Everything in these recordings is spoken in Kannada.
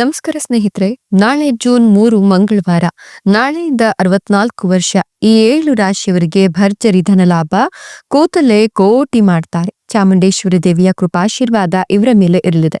ನಮಸ್ಕಾರ ಸ್ನೇಹಿತರೆ, ನಾಳೆ ಜೂನ್ ಮೂರು ಮಂಗಳವಾರ, ನಾಳೆಯಿಂದ ಅರವತ್ನಾಲ್ಕು ವರ್ಷ, ಈ ಏಳು ರಾಶಿಯವರಿಗೆ ಭರ್ಜರಿ ಧನ ಲಾಭ ಕೂತಲೇ ಕೋಟಿ ಮಾಡ್ತಾರೆ. ಚಾಮುಂಡೇಶ್ವರಿ ದೇವಿಯ ಕೃಪಾಶೀರ್ವಾದ ಇವರ ಮೇಲೆ ಇರಲಿದೆ.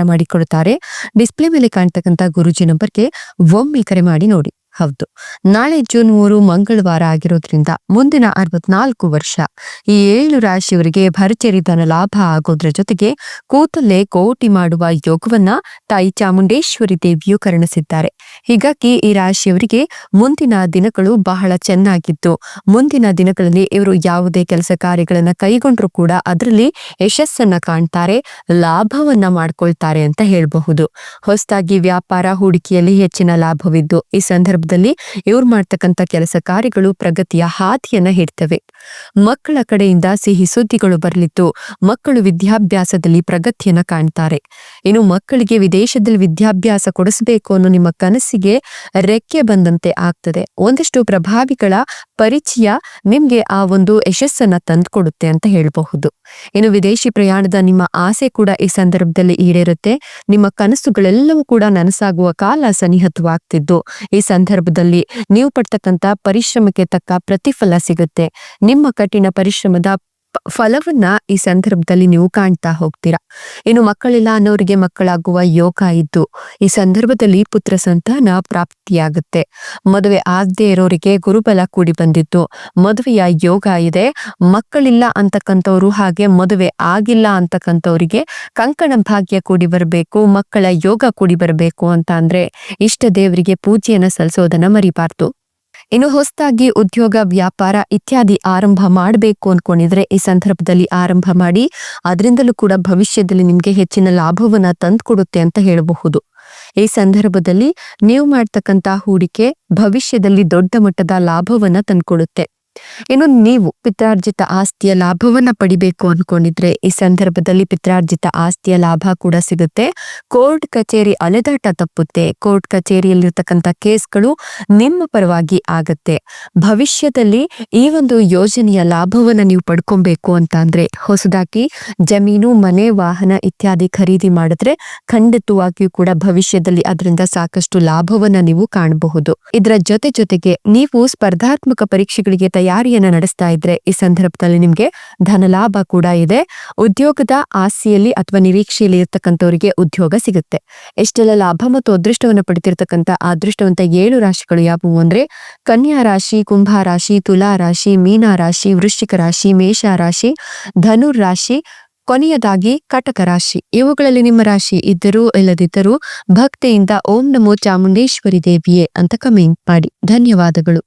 ಮಾಡಿಕೊಡುತ್ತಾರೆ. ಡಿಸ್ಪ್ಲೇ ಮೇಲೆ ಕಾಣ್ತಕ್ಕಂಥ ಗುರುಜಿ ನಂಬರ್ಗೆ ಒಮ್ಮೆ ಕರೆ ಮಾಡಿ ನೋಡಿ. ಹೌದು. ನಾಳೆ ಜೂನ್ ಮೂರು ಮಂಗಳವಾರ ಆಗಿರೋದ್ರಿಂದ ಮುಂದಿನ ಅರವತ್ನಾಲ್ಕು ವರ್ಷ. ಈ ಏಳು ರಾಶಿಯವರಿಗೆ ಭರ್ಜರಿ ಲಾಭ ಆಗೋದ್ರ ಜೊತೆಗೆ ಕೂತಲ್ಲೇ ಕೋಟಿ ಮಾಡುವ ಯೋಗವನ್ನ ತಾಯಿ ಚಾಮುಂಡೇಶ್ವರಿ ದೇವಿಯು ಕರುಣಿಸಿದ್ದಾರೆ. ಹೀಗಾಗಿ ಈ ರಾಶಿಯವರಿಗೆ ಮುಂದಿನ ದಿನಗಳು ಬಹಳ ಚೆನ್ನಾಗಿದ್ದು, ಮುಂದಿನ ದಿನಗಳಲ್ಲಿ ಇವರು ಯಾವುದೇ ಕೆಲಸ ಕಾರ್ಯಗಳನ್ನ ಕೈಗೊಂಡ್ರು ಕೂಡ ಅದರಲ್ಲಿ ಯಶಸ್ಸನ್ನ ಕಾಣ್ತಾರೆ, ಲಾಭವನ್ನ ಮಾಡ್ಕೊಳ್ತಾರೆ ಅಂತ ಹೇಳಬಹುದು. ಹೊಸದಾಗಿ ವ್ಯಾಪಾರ, ಹೂಡಿಕೆಯಲ್ಲಿ ಹೆಚ್ಚಿನ ಲಾಭವಿದ್ದು, ಈ ಸಂದರ್ಭದಲ್ಲಿ ಇವ್ರು ಮಾಡ್ತಕ್ಕಂಥ ಕೆಲಸ ಕಾರ್ಯಗಳು ಪ್ರಗತಿಯ ಹಾದಿಯನ್ನ ಹಿಡ್ತವೆ. ಮಕ್ಕಳ ಕಡೆಯಿಂದ ಸಿಹಿ ಸುದ್ದಿಗಳು ಬರಲಿದ್ದು ಮಕ್ಕಳು ವಿದ್ಯಾಭ್ಯಾಸದಲ್ಲಿ ಪ್ರಗತಿಯನ್ನ ಕಾಣ್ತಾರೆ. ಇನ್ನು ಮಕ್ಕಳಿಗೆ ವಿದೇಶದಲ್ಲಿ ವಿದ್ಯಾಭ್ಯಾಸ ಕೊಡಿಸಬೇಕು ಅನ್ನೋ ನಿಮ್ಮ ಕನಸಿಗೆ ರೆಕ್ಕೆ ಬಂದಂತೆ ಆಗ್ತದೆ. ಒಂದಿಷ್ಟು ಪ್ರಭಾವಿಗಳ ಪರಿಚಯ ನಿಮ್ಗೆ ಆ ಒಂದು ಯಶಸ್ಸನ್ನ ತಂದ್ಕೊಡುತ್ತೆ ಅಂತ ಹೇಳಬಹುದು. ಇನ್ನು ವಿದೇಶಿ ಪ್ರಯಾಣದ ನಿಮ್ಮ ಆಸೆ ಕೂಡ ಈ ಸಂದರ್ಭದಲ್ಲಿ ಈಡೇರುತ್ತೆ. ನಿಮ್ಮ ಕನಸುಗಳೆಲ್ಲವೂ ಕೂಡ ನನಸಾಗುವ ಕಾಲ ಸನಿಹತವಾಗ್ತಿದ್ದು. ಈ ಸಂದರ್ಭದಲ್ಲಿ ನೀವು ಪಡ್ತಕ್ಕಂತ ಪರಿಶ್ರಮಕ್ಕೆ ತಕ್ಕ ಪ್ರತಿಫಲ ಸಿಗುತ್ತೆ. ನಿಮ್ಮ ಕಠಿಣ ಪರಿಶ್ರಮದ ಫಲವನ್ನ ಈ ಸಂದರ್ಭದಲ್ಲಿ ನೀವು ಕಾಣ್ತಾ ಹೋಗ್ತೀರಾ? ಇನ್ನು ಮಕ್ಕಳಿಲ್ಲ ಅನ್ನೋರಿಗೆ ಮಕ್ಕಳಾಗುವ ಯೋಗ ಇದ್ದು, ಈ ಸಂದರ್ಭದಲ್ಲಿ ಪುತ್ರ ಸಂತಾನ ಪ್ರಾಪ್ತಿಯಾಗುತ್ತೆ. ಮದುವೆ ಆಗದೆ ಇರೋರಿಗೆ ಗುರುಬಲ ಕೂಡಿ ಬಂದಿತ್ತು ಮದುವೆಯ ಯೋಗ ಇದೆ. ಮಕ್ಕಳಿಲ್ಲ ಅಂತಕ್ಕಂಥವ್ರು ಹಾಗೆ ಮದುವೆ ಆಗಿಲ್ಲ ಅಂತಕ್ಕಂಥವ್ರಿಗೆ ಕಂಕಣ ಭಾಗ್ಯ ಕೂಡಿ ಬರಬೇಕು, ಮಕ್ಕಳ ಯೋಗ ಕೂಡಿ ಬರಬೇಕು ಅಂತ ಅಂದ್ರೆ ಇಷ್ಟ ದೇವರಿಗೆ ಪೂಜೆಯನ್ನ ಸಲ್ಲಿಸೋದನ್ನ ಮರಿಬಾರ್ದು. ಇನ್ನು ಹೊಸದಾಗಿ ಉದ್ಯೋಗ, ವ್ಯಾಪಾರ ಇತ್ಯಾದಿ ಆರಂಭ ಮಾಡಬೇಕು ಅಂದ್ಕೊಂಡಿದ್ರೆ ಈ ಸಂದರ್ಭದಲ್ಲಿ ಆರಂಭ ಮಾಡಿ ಅದರಿಂದಲೂ ಕೂಡ ಭವಿಷ್ಯದಲ್ಲಿ ನಿಮಗೆ ಹೆಚ್ಚಿನ ಲಾಭವನ್ನ ತಂದುಕೊಡುತ್ತೆ ಅಂತ ಹೇಳಬಹುದು. ಈ ಸಂದರ್ಭದಲ್ಲಿ ನೀವು ಮಾಡ್ತಕ್ಕಂತ ಹೂಡಿಕೆ ಭವಿಷ್ಯದಲ್ಲಿ ದೊಡ್ಡ ಮಟ್ಟದ ಲಾಭವನ್ನ ತಂದ್ಕೊಡುತ್ತೆ. ಇನ್ನು ನೀವು ಪಿತ್ರಾರ್ಜಿತ ಆಸ್ತಿಯ ಲಾಭವನ್ನ ಪಡಿಬೇಕು ಅನ್ಕೊಂಡಿದ್ರೆ ಈ ಸಂದರ್ಭದಲ್ಲಿ ಪಿತ್ರಾರ್ಜಿತ ಆಸ್ತಿಯ ಲಾಭ ಕೂಡ ಸಿಗುತ್ತೆ. ಕೋರ್ಟ್ ಕಚೇರಿ ಅಲೆದಾಟ ತಪ್ಪುತ್ತೆ. ಕೋರ್ಟ್ ಕಚೇರಿಯಲ್ಲಿರ್ತಕ್ಕಂಥ ಕೇಸ್ಗಳು ನಿಮ್ಮ ಪರವಾಗಿ ಆಗತ್ತೆ. ಭವಿಷ್ಯದಲ್ಲಿ ಈ ಒಂದು ಯೋಜನೆಯ ಲಾಭವನ್ನ ನೀವು ಪಡ್ಕೊಬೇಕು ಅಂತ ಅಂದ್ರೆ ಹೊಸದಾಗಿ ಜಮೀನು, ಮನೆ, ವಾಹನ ಇತ್ಯಾದಿ ಖರೀದಿ ಮಾಡಿದ್ರೆ ಖಂಡಿತವಾಗಿಯೂ ಕೂಡ ಭವಿಷ್ಯದಲ್ಲಿ ಅದರಿಂದ ಸಾಕಷ್ಟು ಲಾಭವನ್ನ ನೀವು ಕಾಣಬಹುದು. ಇದರ ಜೊತೆ ಜೊತೆಗೆ ನೀವು ಸ್ಪರ್ಧಾತ್ಮಕ ಪರೀಕ್ಷೆಗಳಿಗೆ ತಯಾರಿಯನ್ನ ನಡೆಸ್ತಾ ಇದ್ರೆ ಈ ಸಂದರ್ಭದಲ್ಲಿ ನಿಮ್ಗೆ ಧನಲಾಭ ಕೂಡ ಇದೆ. ಉದ್ಯೋಗದ ಆಸ್ತಿಯಲ್ಲಿ ಅಥವಾ ನಿರೀಕ್ಷೆಯಲ್ಲಿ ಇರ್ತಕ್ಕಂಥವರಿಗೆ ಉದ್ಯೋಗ ಸಿಗುತ್ತೆ. ಎಷ್ಟೆಲ್ಲ ಲಾಭ ಮತ್ತು ಅದೃಷ್ಟವನ್ನು ಪಡೆದಿರ್ತಕ್ಕಂಥ ಅದೃಷ್ಟವಂತ ಏಳು ರಾಶಿಗಳು ಯಾವುವು ಅಂದ್ರೆ ಕನ್ಯಾ ರಾಶಿ, ಕುಂಭ ರಾಶಿ, ತುಲಾ ರಾಶಿ, ಮೀನಾ ರಾಶಿ, ವೃಶ್ಚಿಕ ರಾಶಿ, ಮೇಷ ರಾಶಿ, ಧನುರ್ ರಾಶಿ, ಕೊನೆಯದಾಗಿ ಕಟಕ ರಾಶಿ. ಇವುಗಳಲ್ಲಿ ನಿಮ್ಮ ರಾಶಿ ಇದ್ದರೂ ಇಲ್ಲದಿದ್ದರೂ ಭಕ್ತಿಯಿಂದ ಓಂ ನಮೋ ಚಾಮುಂಡೇಶ್ವರಿ ದೇವಿಯೇ ಅಂತ ಕಮೆಂಟ್ ಮಾಡಿ. ಧನ್ಯವಾದಗಳು.